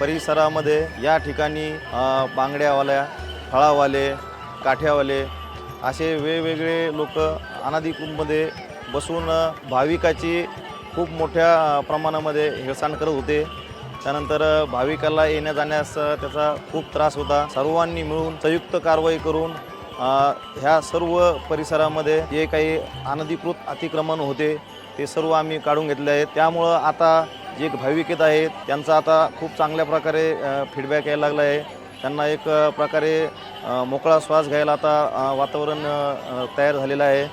परिसरामध्ये या ठिकाणी बांगड्यावाल्या फळावाले काठ्यावाले असे वेगवेगळे लोक अनाधिकृतमध्ये बसून भाविकाची खूप मोठ्या प्रमाणामध्ये हेळसांड करत होते. त्यानंतर भाविकाला येण्या जाण्यास त्याचा खूप त्रास होता. सर्वांनी मिळून संयुक्त कारवाई करून ह्या सर्व परिसरामध्ये जे काही अनधिकृत अतिक्रमण होते ते सर्व आम्ही काढून घेतले आहेत. त्यामुळं आता जे भाविक येत आहेत त्यांचा आता खूप चांगल्या प्रकारे फीडबॅक यायला लागला आहे. त्यांना एक प्रकारे मोकळा श्वास घ्यायला आता वातावरण तयार झालेलं आहे.